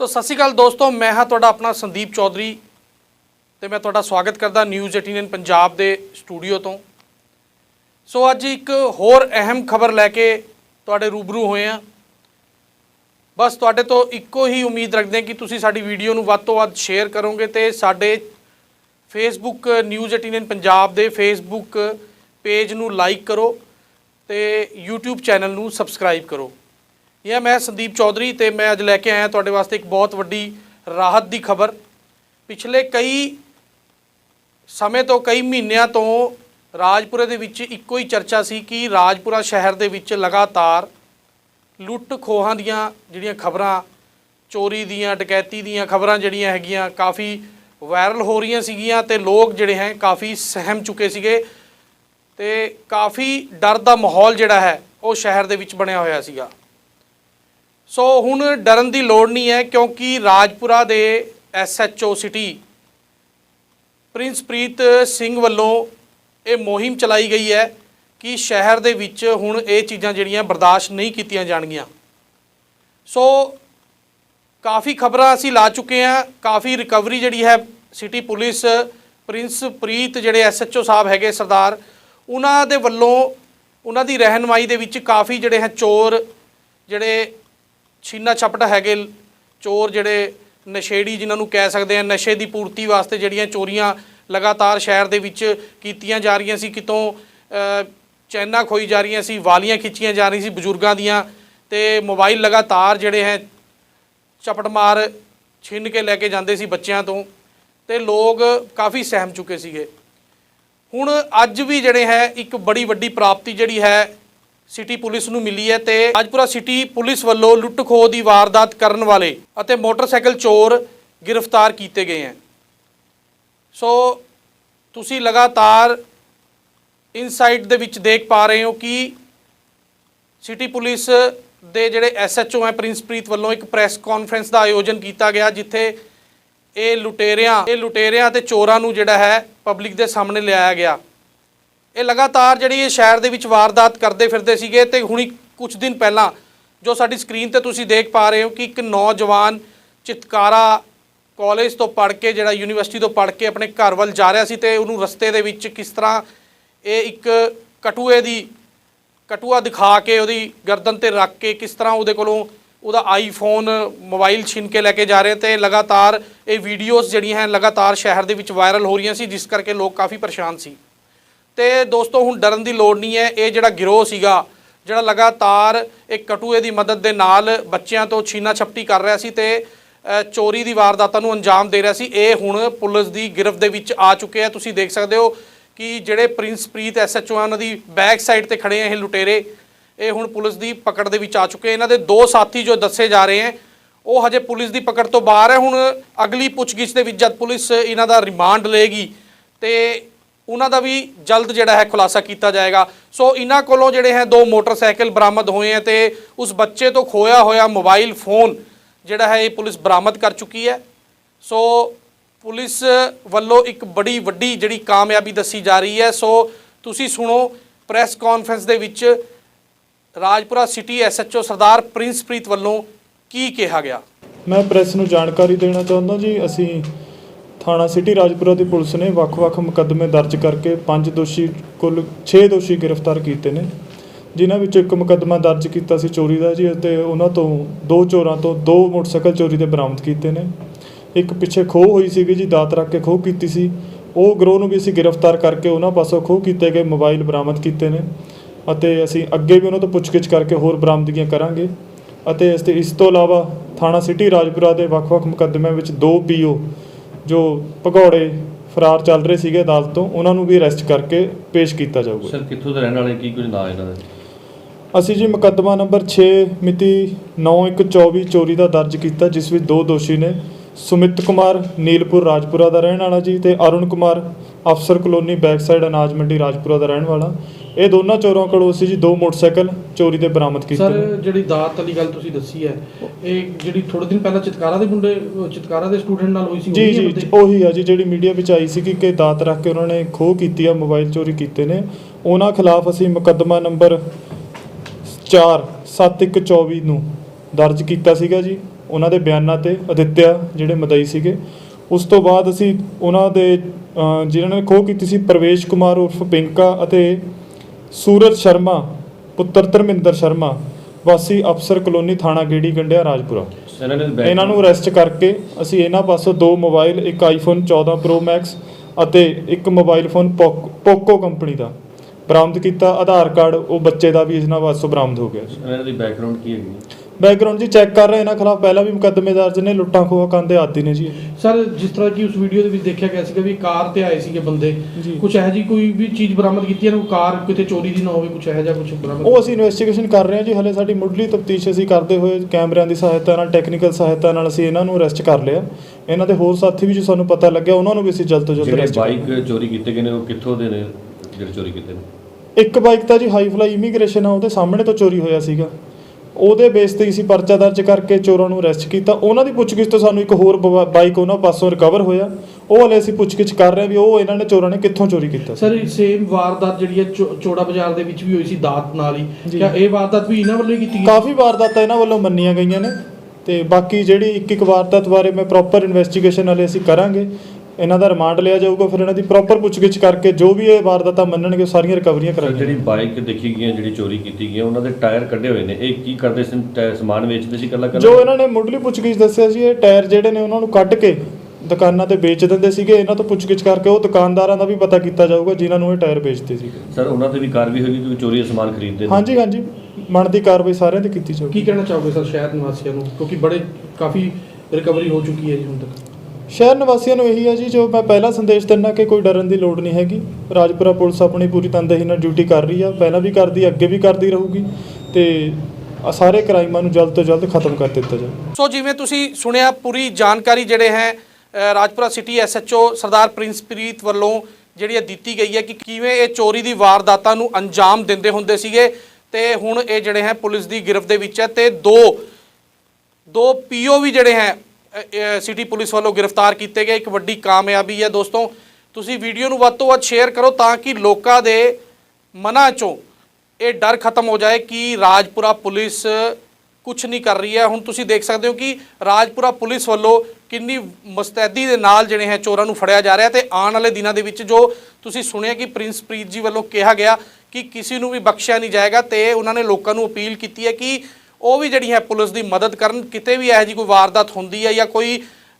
ਸੋ ਸਤਿ ਸ਼੍ਰੀ ਅਕਾਲ ਦੋਸਤੋ, ਮੈਂ ਹਾਂ ਤੁਹਾਡਾ ਆਪਣਾ ਸੰਦੀਪ ਚੌਧਰੀ ਤੇ ਮੈਂ ਤੁਹਾਡਾ ਸਵਾਗਤ ਕਰਦਾ ਨਿਊਜ਼ 18 ਪੰਜਾਬ ਦੇ ਸਟੂਡੀਓ ਤੋਂ। ਸੋ ਅੱਜ ਇੱਕ ਹੋਰ ਅਹਿਮ ਖਬਰ ਲੈ ਕੇ ਤੁਹਾਡੇ ਰੂਬਰੂ ਹੋਏ ਆ ਬਸ ਤੁਹਾਡੇ ਤੋਂ ਇੱਕੋ ਹੀ ਉਮੀਦ ਰੱਖਦੇ ਹਾਂ ਕਿ ਤੁਸੀਂ ਸਾਡੀ ਵੀਡੀਓ ਨੂੰ ਵੱਧ ਤੋਂ ਵੱਧ ਸ਼ੇਅਰ ਕਰੋਗੇ ਤੇ ਸਾਡੇ ਫੇਸਬੁੱਕ ਨਿਊਜ਼ 18 ਪੰਜਾਬ ਦੇ ਫੇਸਬੁੱਕ ਪੇਜ ਨੂੰ ਲਾਈਕ ਕਰੋ ਤੇ YouTube ਚੈਨਲ ਨੂੰ ਸਬਸਕ੍ਰਾਈਬ ਕਰੋ। ਇਹ ਮੈਂ ਸੰਦੀਪ ਚੌਧਰੀ ਤੇ ਮੈਂ ਅੱਜ ਲੈ ਕੇ ਆਇਆ ਤੁਹਾਡੇ ਵਾਸਤੇ ਇੱਕ ਬਹੁਤ ਵੱਡੀ ਰਾਹਤ ਦੀ ਖਬਰ। ਪਿਛਲੇ ਕਈ ਸਮੇਂ ਤੋਂ, ਕਈ ਮਹੀਨਿਆਂ ਤੋਂ ਰਾਜਪੁਰੇ ਦੇ ਵਿੱਚ ਇੱਕੋ ਹੀ ਚਰਚਾ ਸੀ ਕਿ ਰਾਜਪੁਰਾ ਸ਼ਹਿਰ ਦੇ ਵਿੱਚ ਲਗਾਤਾਰ ਲੁੱਟ ਖੋਹਾਂ ਦੀਆਂ ਜਿਹੜੀਆਂ ਖਬਰਾਂ, ਚੋਰੀ ਦੀਆਂ, ਡਕੈਤੀ ਦੀਆਂ ਖਬਰਾਂ ਜਿਹੜੀਆਂ ਹੈਗੀਆਂ, ਕਾਫੀ ਵਾਇਰਲ ਹੋ ਰਹੀਆਂ ਸੀਗੀਆਂ ਤੇ ਲੋਕ ਜਿਹੜੇ ਹੈ ਕਾਫੀ ਸਹਿਮ ਚੁੱਕੇ ਸੀਗੇ ਤੇ ਕਾਫੀ ਡਰ ਦਾ ਮਾਹੌਲ ਜਿਹੜਾ ਹੈ ਉਹ ਸ਼ਹਿਰ ਦੇ ਵਿੱਚ ਬਣਿਆ ਹੋਇਆ ਸੀਗਾ। ਸੋ ਹੁਣ ਡਰਨ ਦੀ ਲੋੜ ਨਹੀਂ ਹੈ ਕਿਉਂਕਿ ਰਾਜਪੁਰਾ ਦੇ ਐਸਐਚਓ ਸਿਟੀ ਪ੍ਰਿੰਸ ਪ੍ਰੀਤ ਸਿੰਘ ਵੱਲੋਂ ਇਹ ਮੁਹਿੰਮ ਚਲਾਈ ਗਈ ਹੈ ਕਿ ਸ਼ਹਿਰ ਦੇ ਵਿੱਚ ਹੁਣ ਇਹ ਚੀਜ਼ਾਂ ਜਿਹੜੀਆਂ ਬਰਦਾਸ਼ਤ ਨਹੀਂ ਕੀਤੀਆਂ ਜਾਣਗੀਆਂ। ਸੋ ਕਾਫੀ ਖਬਰਾਂ ਅਸੀਂ ਲਾ ਚੁੱਕੇ ਹਾਂ, ਕਾਫੀ ਰਿਕਵਰੀ ਜਿਹੜੀ ਹੈ ਸਿਟੀ ਪੁਲਿਸ ਪ੍ਰਿੰਸ ਪ੍ਰੀਤ ਜਿਹੜੇ ਐਸਐਚਓ ਸਾਹਿਬ ਹੈਗੇ ਸਰਦਾਰ, ਉਹਨਾਂ ਦੇ ਵੱਲੋਂ ਉਹਨਾਂ ਦੀ ਰਹਿਨਮਾਈ ਦੇ ਵਿੱਚ ਕਾਫੀ ਜਿਹੜੇ ਹੈ ਚੋਰ ਜਿਹੜੇ ਛੀਨਾ ਛਪਟ ਹੈਗੇ ਚੋਰ ਜਿਹੜੇ ਨਸ਼ੇੜੀ ਜਿਨ੍ਹਾਂ ਨੂੰ ਕਹਿ ਸਕਦੇ ਆ ਨਸ਼ੇ ਦੀ ਪੂਰਤੀ ਵਾਸਤੇ ਜਿਹੜੀਆਂ ਚੋਰੀਆਂ ਲਗਾਤਾਰ ਸ਼ਹਿਰ ਦੇ ਵਿੱਚ ਕੀਤੀਆਂ ਜਾ ਰਹੀਆਂ ਸੀ ਕਿਤੋਂ ਅ, ਚੈਨਾਂ ਖੋਈ ਜਾ ਰਹੀਆਂ ਸੀ ਵਾਲੀਆਂ ਖਿੱਚੀਆਂ ਜਾ ਰਹੀਆਂ ਸੀ ਬਜ਼ੁਰਗਾਂ ਦੀਆਂ ਤੇ ਮੋਬਾਈਲ ਲਗਾਤਾਰ ਜਿਹੜੇ ਹੈ ਚਪਟ ਮਾਰ ਛਿੰਨ ਕੇ ਲੈ ਕੇ ਜਾਂਦੇ ਸੀ ਬੱਚਿਆਂ ਤੋਂ ਤੇ ਲੋਕ ਕਾਫੀ ਸਹਿਮ ਚੁੱਕੇ ਸੀਗੇ। ਹੁਣ ਅੱਜ ਵੀ ਜਿਹੜੇ ਹੈ ਇੱਕ ਬੜੀ ਵੱਡੀ ਪ੍ਰਾਪਤੀ ਜਿਹੜੀ ਹੈ ਸਿਟੀ ਪੁਲਿਸ ਨੂੰ ਮਿਲੀ ਹੈ ਤੇ ਰਾਜਪੁਰਾ ਸਿਟੀ ਪੁਲਿਸ ਵੱਲੋਂ ਲੁੱਟ ਖੋਹ ਦੀ ਵਾਰਦਾਤ ਕਰਨ ਵਾਲੇ ਅਤੇ ਮੋਟਰਸਾਈਕਲ ਚੋਰ ਗ੍ਰਿਫਤਾਰ ਕੀਤੇ ਗਏ ਹਨ ਸੋ ਤੁਸੀਂ ਲਗਾਤਾਰ ਇਨਸਾਈਟ ਦੇ ਵਿੱਚ ਦੇਖ ਪਾ ਰਹੇ ਹੋ ਕਿ ਸਿਟੀ ਪੁਲਿਸ ਦੇ ਜਿਹੜੇ ਐਸਐਚਓ ਹੈ ਪ੍ਰਿੰਸਪ੍ਰੀਤ ਵੱਲੋਂ ਇੱਕ ਪ੍ਰੈਸ ਕਾਨਫਰੰਸ ਦਾ ਆਯੋਜਨ ਕੀਤਾ ਗਿਆ ਜਿੱਥੇ ਇਹ ਲੁਟੇਰਿਆਂ ਇਹ ਲੁਟੇਰਿਆਂ ਤੇ ਚੋਰਾਂ ਨੂੰ ਜਿਹੜਾ ਹੈ ਪਬਲਿਕ ਦੇ ਸਾਹਮਣੇ ਲਿਆਇਆ ਗਿਆ। ਇਹ ਲਗਾਤਾਰ ਜਿਹੜੀ ਇਹ ਸ਼ਹਿਰ ਦੇ ਵਿੱਚ ਵਾਰਦਾਤ ਕਰਦੇ ਫਿਰਦੇ ਸੀਗੇ ਤੇ ਹੁਣੀ ਕੁਝ ਦਿਨ ਪਹਿਲਾਂ ਜੋ ਸਾਡੀ ਸਕਰੀਨ ਤੇ ਤੁਸੀਂ ਦੇਖ ਪਾ ਰਹੇ ਹੋ ਕਿ ਇੱਕ ਨੌਜਵਾਨ ਚਿਤਕਾਰਾ ਕਾਲਜ ਤੋਂ ਪੜ੍ਹ ਕੇ ਜਿਹੜਾ ਯੂਨੀਵਰਸਿਟੀ ਤੋਂ ਪੜ੍ਹ ਕੇ ਆਪਣੇ ਘਰ ਵੱਲ ਜਾ ਰਿਹਾ ਸੀ ਤੇ ਉਹਨੂੰ ਰਸਤੇ ਦੇ ਵਿੱਚ ਕਿਸ ਤਰ੍ਹਾਂ ਇਹ ਇੱਕ ਕਟੂਏ ਦੀ ਕਟੂਆ ਦਿਖਾ ਕੇ ਉਹਦੀ ਗਰਦਨ ਤੇ ਰੱਖ ਕੇ ਕਿਸ ਤਰ੍ਹਾਂ ਉਹਦੇ ਕੋਲੋਂ ਉਹਦਾ ਆਈਫੋਨ ਮੋਬਾਈਲ ਛਿਨ ਕੇ ਲੈ ਕੇ ਜਾ ਰਹੇ ਤੇ ਲਗਾਤਾਰ ਇਹ ਵੀਡੀਓਜ਼ ਜਿਹੜੀਆਂ ਹੈ ਲਗਾਤਾਰ ਸ਼ਹਿਰ ਦੇ ਵਿੱਚ ਵਾਇਰਲ ਹੋ ਰਹੀਆਂ ਸੀ, ਜਿਸ ਕਰਕੇ ਲੋਕ ਕਾਫੀ ਪਰੇਸ਼ਾਨ ਸੀ। ਤੇ ਦੋਸਤੋ, ਹੁਣ ਡਰਨ ਦੀ ਲੋੜ ਨਹੀਂ ਹੈ। ਇਹ ਜਿਹੜਾ ਗਿਰੋਹ ਸੀਗਾ, ਜਿਹੜਾ ਲਗਾਤਾਰ ਇੱਕ ਕਟੂਏ ਦੀ ਮਦਦ ਦੇ ਨਾਲ ਬੱਚਿਆਂ ਤੋਂ ਛੀਨਾ ਛਪਟੀ ਕਰ ਰਿਹਾ ਸੀ ਤੇ ਚੋਰੀ ਦੀ ਵਾਰਦਾਤਾਂ ਨੂੰ ਅੰਜਾਮ ਦੇ ਰਿਹਾ ਸੀ। ਇਹ ਹੁਣ ਪੁਲਿਸ ਦੀ ਗਿਰਫਤ ਦੇ ਵਿੱਚ ਆ ਚੁੱਕੇ ਆ। ਤੁਸੀਂ ਦੇਖ ਸਕਦੇ ਹੋ ਕਿ ਜਿਹੜੇ ਪ੍ਰਿੰਸ ਪ੍ਰੀਤ ਐਸਐਚਓ ਆ, ਉਹਨਾਂ ਦੀ ਬੈਕ ਸਾਈਡ ਤੇ ਖੜੇ ਆ ਇਹ ਲੁਟੇਰੇ। ਇਹ ਹੁਣ ਪੁਲਿਸ ਦੀ ਪਕੜ ਦੇ ਵਿੱਚ ਆ ਚੁੱਕੇ ਇਹਨਾਂ ਦੇ ਦੋ ਸਾਥੀ ਜੋ ਦੱਸੇ ਜਾ ਰਹੇ ਹੈ ਉਹ ਹਜੇ ਪੁਲਿਸ ਦੀ ਪਕੜ ਤੋਂ ਬਾਹਰ ਹੈ। ਹੁਣ ਅਗਲੀ ਪੁੱਛਗਿੱਛ ਦੇ ਵਿੱਚ ਜਦ ਪੁਲਿਸ ਇਹਨਾਂ ਦਾ ਰਿਮਾਂਡ ਲਏਗੀ ਤੇ ਉਹਨਾਂ ਦਾ ਵੀ ਜਲਦ ਜਿਹੜਾ ਹੈ ਖੁਲਾਸਾ ਕੀਤਾ ਜਾਏਗਾ। ਸੋ ਇਹਨਾਂ ਕੋਲੋਂ ਜਿਹੜੇ ਹੈ ਦੋ ਮੋਟਰਸਾਈਕਲ ਬਰਾਮਦ ਹੋਏ ਹੈ ਤੇ ਉਸ ਬੱਚੇ ਤੋਂ ਖੋਇਆ ਹੋਇਆ ਮੋਬਾਈਲ ਫੋਨ ਜਿਹੜਾ ਹੈ ਇਹ ਪੁਲਿਸ ਬਰਾਮਦ ਕਰ ਚੁੱਕੀ ਹੈ। ਸੋ ਪੁਲਿਸ ਵੱਲੋਂ ਇੱਕ ਬੜੀ ਵੱਡੀ ਜਿਹੜੀ ਕਾਮਯਾਬੀ ਦੱਸੀ ਜਾ ਰਹੀ ਹੈ। ਸੋ ਤੁਸੀਂ ਸੁਣੋ, ਪ੍ਰੈਸ ਕਾਨਫਰੰਸ ਦੇ ਵਿੱਚ ਰਾਜਪੁਰਾ ਸਿਟੀ ਐਸਐਚਓ ਸਰਦਾਰ ਪ੍ਰਿੰਸਪ੍ਰੀਤ ਵੱਲੋਂ ਕੀ ਕਿਹਾ ਗਿਆ? ਮੈਂ ਪ੍ਰੈਸ ਨੂੰ ਜਾਣਕਾਰੀ ਦੇਣਾ ਚਾਹੁੰਦਾ ਜੀ, ਅਸੀਂ ਥਾਣਾ ਸਿਟੀ ਰਾਜਪੁਰਾ ਦੀ ਪੁਲਿਸ ਨੇ ਵੱਖ-ਵੱਖ ਮੁਕੱਦਮੇ ਦਰਜ ਕਰਕੇ ਪੰਜ ਦੋਸ਼ੀ ਕੁੱਲ 6 ਦੋਸ਼ੀ ਗ੍ਰਿਫਤਾਰ ਕੀਤੇ ਨੇ। ਜਿਨ੍ਹਾਂ ਵਿੱਚੋਂ ਇੱਕ ਮੁਕੱਦਮਾ ਦਰਜ ਕੀਤਾ ਸੀ ਚੋਰੀ ਦਾ ਜੀ ਅਤੇ ਉਹਨਾਂ ਤੋਂ ਦੋ ਚੋਰਾਂ ਤੋਂ ਦੋ ਮੋਟਰਸਾਈਕਲ ਚੋਰੀ ਦੇ ਬਰਾਮਦ ਕੀਤੇ ਨੇ। ਇੱਕ ਪਿੱਛੇ ਖੋਹ ਹੋਈ ਸੀਗੀ ਜੀ, ਦਾਤ ਰੱਖ ਕੇ ਖੋਹ ਕੀਤੀ ਸੀ। ਉਹ ਗਰੋਹ ਨੂੰ ਵੀ ਅਸੀਂ ਗ੍ਰਿਫਤਾਰ ਕਰਕੇ ਉਹਨਾਂ ਪਾਸੋਂ ਖੋਹ ਕੀਤੇ ਗਏ ਮੋਬਾਈਲ ਬਰਾਮਦ ਕੀਤੇ ਨੇ ਅਤੇ ਅਸੀਂ ਅੱਗੇ ਵੀ ਉਹਨਾਂ ਤੋਂ ਪੁੱਛਗਿੱਛ ਕਰਕੇ ਹੋਰ ਬਰਾਮਦਗੀਆਂ ਕਰਾਂਗੇ। ਅਤੇ ਇਸ ਤੇ ਇਸ ਤੋਂ ਇਲਾਵਾ ਥਾਣਾ ਸਿਟੀ ਰਾਜਪੁਰਾ ਦੇ ਵੱਖ-ਵੱਖ ਮੁਕੱਦਮਿਆਂ ਵਿੱਚ ਦੋ ਪੀਓ ਜੋ ਭਗੌੜੇ ਫਰਾਰ ਚੱਲ ਰਹੇ ਸੀਗੇ ਅਦਾਲਤ ਤੋਂ ਉਹਨਾਂ ਨੂੰ ਵੀ ਅਰੈਸਟ ਕਰਕੇ ਪੇਸ਼ ਕੀਤਾ ਜਾਊਗਾ। ਸਰ ਕਿੱਥੋਂ ਦੇ ਰਹਿਣ ਵਾਲੇ ਕੀ ਕੁਝ ਨਾਂ ਇਹਨਾਂ ਦੇ? ਅਸੀਂ ਜੀ ਮੁਕੱਦਮਾ ਨੰਬਰ 6 ਮਿਤੀ 9124 ਚੋਰੀ ਦਾ ਦਰਜ ਕੀਤਾ ਜਿਸ ਵਿੱਚ ਦੋ ਦੋਸ਼ੀ ਨੇ ਸੁਮਿਤ ਕੁਮਾਰ ਨੀਲਪੁਰ ਰਾਜਪੁਰਾ ਦਾ ਰਹਿਣ ਵਾਲਾ ਜੀ ਤੇ ਅਰੁਣ ਕੁਮਾਰ ਅਫਸਰ ਕਲੋਨੀ ਬੈਕ ਸਾਈਡ ਅਨਾਜ ਮੰਡੀ ਰਾਜਪੁਰਾ ਦਾ ਰਹਿਣ ਵਾਲਾ। ਇਹ ਦੋਨਾਂ ਚੋਰਾਂ ਕੋਲੋਂ ਅਸੀਂ ਜੀ ਦੋ ਮੋਟਰਸਾਈਕਲ ਚੋਰੀ ਦੇ ਬਰਾਮਦ ਕੀਤੇ ਸਰ ਨੇ। ਜਿਹੜੀ ਦਾਤ ਵਾਲੀ ਗੱਲ ਤੁਸੀਂ ਦੱਸੀ ਹੈ ਇਹ ਜਿਹੜੀ ਥੋੜੇ ਦਿਨ ਪਹਿਲਾਂ ਚਿਤਕਾਰਾ ਦੇ ਮੁੰਡੇ ਚਿਤਕਾਰਾ ਦੇ ਸਟੂਡੈਂਟ ਨਾਲ ਹੋਈ ਸੀ ਜੀ ਉਹੀ ਹੈ ਜੀ ਬੰਦੇ? ਉਹੀ ਆ ਜੀ ਜਿਹੜੀ ਮੀਡੀਆ ਵਿੱਚ ਆਈ ਸੀ ਕਿ ਦਾਤ ਰੱਖ ਕੇ ਉਹਨਾਂ ਨੇ ਖੋਹ ਕੀਤੀ ਆ ਮੋਬਾਈਲ ਚੋਰੀ ਕੀਤੇ ਨੇ। ਉਹਨਾਂ ਖਿਲਾਫ ਅਸੀਂ ਮੁਕੱਦਮਾ ਨੰਬਰ 4 7124 ਨੂੰ ਦਰਜ ਕੀਤਾ ਸੀਗਾ ਜੀ। ਉਹਨਾਂ ਦੇ ਬਿਆਨਾਂ ਤੇ ਅਦਿੱਤਿਆ ਜਿਹੜੇ ਮਦਈ ਸੀਗੇ। ਉਸ ਤੋਂ ਬਾਅਦ ਅਸੀਂ ਉਹਨਾਂ ਦੇ ਅ, ਜਿਨ੍ਹਾਂ ਨੇ ਖੋਹ ਕੀਤੀ ਸੀ ਪ੍ਰਵੇਸ਼ ਕੁਮਾਰ ਉਰਫ ਪਿੰਕਾ ਅਤੇ ਸੂਰਜ ਸ਼ਰਮਾ ਪੁੱਤਰ ਧਰਮਿੰਦਰ ਸ਼ਰਮਾ ਵਾਸੀ ਅਫਸਰ ਕਲੋਨੀ ਥਾਣਾ ਗੇੜੀ ਗੰਡਿਆ ਰਾਜਪੁਰਾ। ਇਹਨਾਂ ਨੇ back- ਇਹਨਾਂ ਨੂੰ ਅਰੈਸਟ ਕਰਕੇ ਅਸੀਂ ਇਹਨਾਂ ਪਾਸੋਂ ਦੋ ਮੋਬਾਈਲ ਇੱਕ ਆਈਫੋਨ 14 ਪ੍ਰੋ ਮੈਕਸ ਅਤੇ ਇੱਕ ਮੋਬਾਈਲ ਫੋਨ ਪੋਕ- ਪੋਕੋ ਕੰਪਨੀ ਦਾ ਬਰਾਮਦ ਕੀਤਾ। ਆਧਾਰ ਕਾਰਡ ਉਹ ਬੱਚੇ ਦਾ ਵੀ ਇਹਨਾਂ ਪਾਸੋਂ ਬਰਾਮਦ ਹੋ ਗਿਆ। ਇਹਨਾਂ ਦੀ ਬੈਕਗ੍ਰਾਉਂਡ ਕੀ ਹੈਗੀ? ਬੈਕਗ੍ਰਾਉਂਡ ਜੀ ਚੈੱਕ ਕਰ ਰਹੇ ਇਹਨਾਂ ਖਿਲਾਫ। ਪਹਿਲਾਂ ਵੀ ਮੁਕੱਦਮੇ ਦਰਜ ਨੇ ਲੁੱਟਾਂ ਖੋਹਾਂ ਕਰਨ ਦੇ ਆਦੀ ਨੇ ਜੀ। ਇਹ। ਸਰ ਜਿਸ ਤਰ੍ਹਾਂ ਕਿ ਉਸ ਵੀਡੀਓ ਦੇ ਵਿੱਚ ਦੇਖਿਆ ਗਿਆ ਸੀਗਾ ਵੀ ਕਾਰ ਤੇ ਆਏ ਸੀਗੇ ਬੰਦੇ। ਜੀ। ਕੁਝ ਇਹੋ ਜੀ ਕੋਈ ਵੀ ਚੀਜ਼ ਬਰਾਮਦ ਕੀਤੀ ਹੈ ਨਾ ਕਾਰ ਕਿਤੇ ਚੋਰੀ ਦੀ ਨਾ ਹੋਵੇ ਕੁਝ ਇਹੋ ਜਿਹਾ ਕੁਝ ਬਰਾਮਦ ਉਹ ਅਸੀਂ ਇਨਵੈਸਟੀਗੇਸ਼ਨ ਕਰ ਰਹੇ ਹਾਂ ਜੀ। ਹਲੇ ਸਾਡੀ ਮੁੱਢਲੀ ਤਫਤੀਸ਼ ਅਸੀਂ ਕਰਦੇ ਹੋਏ ਕੈਮਰਿਆਂ ਦੀ ਸਹਾਇਤਾ ਨਾਲ ਟੈਕਨੀਕਲ ਸਹਾਇਤਾ ਨਾਲ ਅਸੀਂ ਇਹਨਾਂ ਨੂੰ ਅਰੈਸਟ ਕਰ ਲਿਆ। ਇਹਨਾਂ ਦੇ ਹੋਰ ਸਾਥੀ ਵੀ ਜੋ ਸਾਨੂੰ ਪਤਾ ਲੱਗਿਆ ਉਹਨਾਂ ਨੂੰ ਵੀ ਅਸੀਂ ਜਲਦ ਤੋਂ ਜਲਦ ਜਿਹੜੇ ਅਰੈਸਟ ਬਾਈਕ ਚੋਰੀ ਕੀਤੇ ਗਏ ਨੇ ਉਹ ਕਿੱਥੋਂ ਦੇ ਨੇ? ਜਿਹੜੇ ਚੋਰੀ ਕੀਤੇ ਨੇ? ਇੱਕ ਬਾਈਕ ਤਾਂ ਜੀ ਹਾਈ ਫਲਾਈ ਇਮੀਗ੍ਰੇਸ਼ਨ ਆ ਉਹਦੇ ਸਾਹਮਣੇ ਤੋਂ ਚੋਰੀ ਹੋਇਆ ਸੀਗਾ। ਉਹਦੇ ਬੇਸ ਤੇ ਅਸੀਂ ਪਰਚਾ ਦਰਜ ਕਰਕੇ ਚੋਰਾਂ ਨੂੰ ਅਰੈਸਟ ਕੀਤਾ। ਉਹਨਾਂ ਦੀ ਪੁੱਛਗਿੱਛ ਤੋਂ ਸਾਨੂੰ ਇੱਕ ਹੋਰ ਬ- ਬਾਈਕ ਉਹਨਾਂ ਪਾਸੋਂ ਰਿਕਵਰ ਹੋਇਆ। ਉਹ ਹਲੇ ਅਸੀਂ ਪੁੱਛਗਿੱਛ ਕਰ ਰਹੇ ਹਾਂ ਵੀ ਉਹ ਇਹਨਾਂ ਨੇ ਚੋਰਾਂ ਨੇ ਕਿੱਥੋਂ ਚੋਰੀ ਕੀਤਾ ਸੀ। ਸਰ ਸੇਮ ਵਾਰਦਾਤ ਜਿਹੜੀ ਹੈ ਚੋ- ਚੋੜਾ ਬਾਜ਼ਾਰ ਦੇ ਵਿੱਚ ਵੀ ਹੋਈ ਸੀ ਦਾਤ ਨਾਲ ਹੀ। ਜੀ। ਕਿਆ ਇਹ ਵਾਰਦਾਤ ਵੀ ਇਹਨਾਂ ਵੱਲੋਂ ਹੀ ਕੀਤੀ ਗਈ? ਕਾਫੀ ਵਾਰਦਾਤਾਂ ਇਹਨਾਂ ਵੱਲੋਂ ਮੰਨੀਆਂ ਗਈਆਂ ਨੇ। ਤੇ ਬਾਕੀ ਜਿਹੜੀ ਇੱਕ ਇੱਕ ਵਾਰਦਾਤ ਬਾਰੇ ਮੈਂ ਪ੍ਰੋਪਰ ਇਨਵੈਸਟੀਗੇਸ਼ਨ ਵਾਲੇ ਅਸੀਂ ਕਰਾਂਗੇ। ਇਹਨਾਂ ਦਾ ਰਿਮਾਂਡ ਲਿਆ ਜਾਊਗਾ ਫਿਰ ਇਹਨਾਂ ਦੀ ਪ੍ਰੋਪਰ ਪੁੱਛਗਿੱਛ ਕਰਕੇ ਜੋ ਵੀ ਇਹ ਵਾਰਦਾਤਾਂ ਮੰਨਣਗੇ ਉਹ ਸਾਰੀਆਂ ਰਿਕਵਰੀਆਂ ਕਰਾਂਗੇ ਜਿਹੜੀ ਬਾਈਕ ਦੇਖੀ ਗਈ ਹੈ ਜਿਹੜੀ ਚੋਰੀ ਕੀਤੀ ਗਈ ਹੈ ਉਹਨਾਂ ਦੇ ਟਾਇਰ ਕੱਢੇ ਹੋਏ ਨੇ। ਇਹ ਕੀ ਕਰਦੇ ਸੀ? ਟਾਇਰ ਸਮਾਨ ਵੇਚਦੇ ਸੀ ਕੱਲਾ ਕੱਲਾ ਜੋ ਇਹਨਾਂ ਨੇ ਮੁੱਢਲੀ ਪੁੱਛਗਿੱਛ ਦੱਸਿਆ ਸੀ ਇਹ ਟਾਇਰ ਜਿਹੜੇ ਨੇ ਉਹਨਾਂ ਨੂੰ ਕੱਢ ਕੇ ਦੁਕਾਨਾਂ ਤੇ ਵੇਚ ਦਿੰਦੇ ਸੀਗੇ। ਇਹਨਾਂ ਤੋਂ ਪੁੱਛਗਿੱਛ ਕਰਕੇ ਉਹ ਦੁਕਾਨਦਾਰਾਂ ਦਾ ਵੀ ਪਤਾ ਕੀਤਾ ਜਾਊਗਾ ਜਿਨ੍ਹਾਂ ਨੂੰ ਇਹ ਟਾਇਰ ਵੇਚਦੇ ਸੀਗੇ। ਸਰ ਉਹਨਾਂ ਤੇ ਵੀ ਕਾਰਵਾਈ ਹੋਏਗੀ ਕਿਉਂਕਿ ਚੋਰੀ ਦਾ ਸਮਾਨ ਖਰੀਦਦੇ ਨੇ? ਹਾਂਜੀ ਹਾਂਜੀ। ਬਣਦੀ ਕਾਰਵਾਈ ਸਾਰਿਆਂ ਤੇ ਕੀਤੀ ਕੀ ਜਾਊਗੀ ਕਹਿਣਾ ਚਾਹੋਗੇ ਸਰ ਸ਼ਹਿਰ ਨਿਵਾਸੀਆਂ ਨੂੰ? ਕਿਉਂਕਿ ਬੜੇ ਕਾਫੀ ਰਿਕਵਰੀ ਹੋ ਚੁੱਕੀ ਹੈ ਜੀ ਹੁਣ ਤੱਕ। ਸ਼ਹਿਰ ਨਿਵਾਸੀਆਂ ਨੂੰ ਇਹੀ ਹੈ ਜੀ, ਜੋ ਮੈਂ ਪਹਿਲਾ ਸੰਦੇਸ਼ ਦਿੰਦਾ ਕਿ ਕੋਈ ਡਰਨ ਦੀ ਲੋੜ ਨਹੀਂ ਹੈਗੀ। ਰਾਜਪੁਰਾ ਪੁਲਿਸ ਆਪਣੀ ਪੂਰੀ ਤਨਦੇਹੀ ਨਾਲ ਡਿਊਟੀ ਕਰ ਰਹੀ ਆ। ਪਹਿਲਾਂ ਵੀ ਕਰਦੀ, ਅੱਗੇ ਵੀ ਕਰਦੀ ਰਹੂਗੀ ਤੇ ਆਹ ਸਾਰੇ ਕ੍ਰਾਈਮਾਂ ਨੂੰ ਜਲਦ ਤੋਂ ਜਲਦ ਖਤਮ ਕਰ ਦਿੱਤਾ ਜਾਵੇ। ਸੋ ਜਿਵੇਂ ਤੁਸੀਂ ਸੁਣਿਆ, ਪੂਰੀ ਜਾਣਕਾਰੀ ਜਿਹੜੇ ਹੈ ਰਾਜਪੁਰਾ ਸਿਟੀ ਐਸਐਚਓ ਸਰਦਾਰ ਪ੍ਰਿੰਸਪ੍ਰੀਤ ਵੱਲੋਂ ਜਿਹੜੀ ਇਹ ਦਿੱਤੀ ਗਈ ਹੈ ਕਿ ਕਿਵੇਂ ਇਹ ਚੋਰੀ ਦੀ ਵਾਰਦਾਤਾਂ ਨੂੰ ਅੰਜਾਮ ਦਿੰਦੇ ਹੁੰਦੇ ਸੀਗੇ ਤੇ ਹੁਣ ਇਹ ਜਿਹੜੇ ਹੈ, ਪੁਲਿਸ ਦੀ ਗ੍ਰਿਫ਼ਤ ਦੇ ਵਿੱਚ ਹੈ ਤੇ ਦੋ ਦੋ ਪੀਓ ਵੀ ਜਿਹੜੇ ਹੈ ਸਿਟੀ ਪੁਲਿਸ ਵੱਲੋਂ ਗ੍ਰਿਫਤਾਰ ਕੀਤੇ ਗਏ। ਇੱਕ ਵੱਡੀ ਕਾਮਯਾਬੀ ਹੈ ਦੋਸਤੋ। ਤੁਸੀਂ ਵੀਡੀਓ ਨੂੰ ਵੱਧ ਤੋਂ ਵੱਧ ਸ਼ੇਅਰ ਕਰੋ ਤਾਂ ਕਿ ਲੋਕਾਂ ਦੇ ਮਨਾਂ ਚੋਂ ਇਹ ਡਰ ਖਤਮ ਹੋ ਜਾਏ ਕਿ ਰਾਜਪੁਰਾ ਪੁਲਿਸ ਕੁਝ ਨਹੀਂ ਕਰ ਰਹੀ ਹੈ। ਹੁਣ ਤੁਸੀਂ ਦੇਖ ਸਕਦੇ ਹੋ ਕਿ ਰਾਜਪੁਰਾ ਪੁਲਿਸ ਵੱਲੋਂ ਕਿੰਨੀ ਮੁਸਤੈਦੀ ਦੇ ਨਾਲ ਜਿਹੜੇ ਹੈ ਚੋਰਾਂ ਨੂੰ ਫੜਿਆ ਜਾ ਰਿਹਾ ਤੇ ਆਉਣ ਵਾਲੇ ਦਿਨਾਂ ਦੇ ਵਿੱਚ ਜੋ ਤੁਸੀਂ ਸੁਣਿਆ ਕਿ ਪ੍ਰਿੰਸ ਪ੍ਰੀਤ ਜੀ ਵੱਲੋਂ ਕਿਹਾ ਗਿਆ ਕਿ ਕਿਸੇ ਨੂੰ ਵੀ ਬਖਸ਼ਿਆ ਨਹੀਂ ਜਾਏਗਾ ਤੇ ਉਹਨਾਂ ਨੇ ਲੋਕਾਂ ਨੂੰ ਅਪੀਲ ਕੀਤੀ ਹੈ ਕਿ ਉਹ ਵੀ ਜਿਹੜੀ ਹੈ ਪੁਲਿਸ ਦੀ ਮਦਦ ਕਰਨ, ਕਿਤੇ ਵੀ ਇਹੋ ਜਿਹੀ ਕੋਈ ਵਾਰਦਾਤ ਹੁੰਦੀ ਹੈ ਜਾਂ ਕੋਈ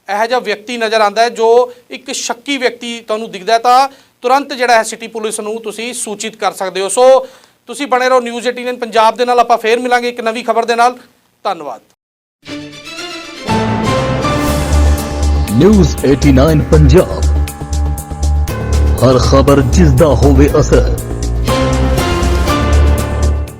ਇਹੋ ਜਿਹਾ ਵਿਅਕਤੀ ਨਜ਼ਰ ਆਉਂਦਾ ਹੈ ਜੋ ਇੱਕ ਸ਼ੱਕੀ ਵਿਅਕਤੀ ਤੁਹਾਨੂੰ ਦਿਖਦਾ ਤਾਂ ਤੁਰੰਤ ਜਿਹੜਾ ਹੈ ਸਿਟੀ ਪੁਲਿਸ ਨੂੰ ਤੁਸੀਂ ਸੂਚਿਤ ਕਰ ਸਕਦੇ ਹੋ। ਸੋ ਤੁਸੀਂ ਬਣੇ ਰਹੋ ਨਿਊਜ਼ 18 ਪੰਜਾਬ ਦੇ ਨਾਲ, ਆਪਾਂ ਫੇਰ ਮਿਲਾਂਗੇ ਇੱਕ ਨਵੀਂ ਖਬਰ ਦੇ ਨਾਲ। ਧੰਨਵਾਦ। ਨਿਊਜ਼ 89 ਪੰਜਾਬ। ਹਰ ਖਬਰ ਜਿਸ ਦਾ ਹੋਵੇ ਅਸਰ।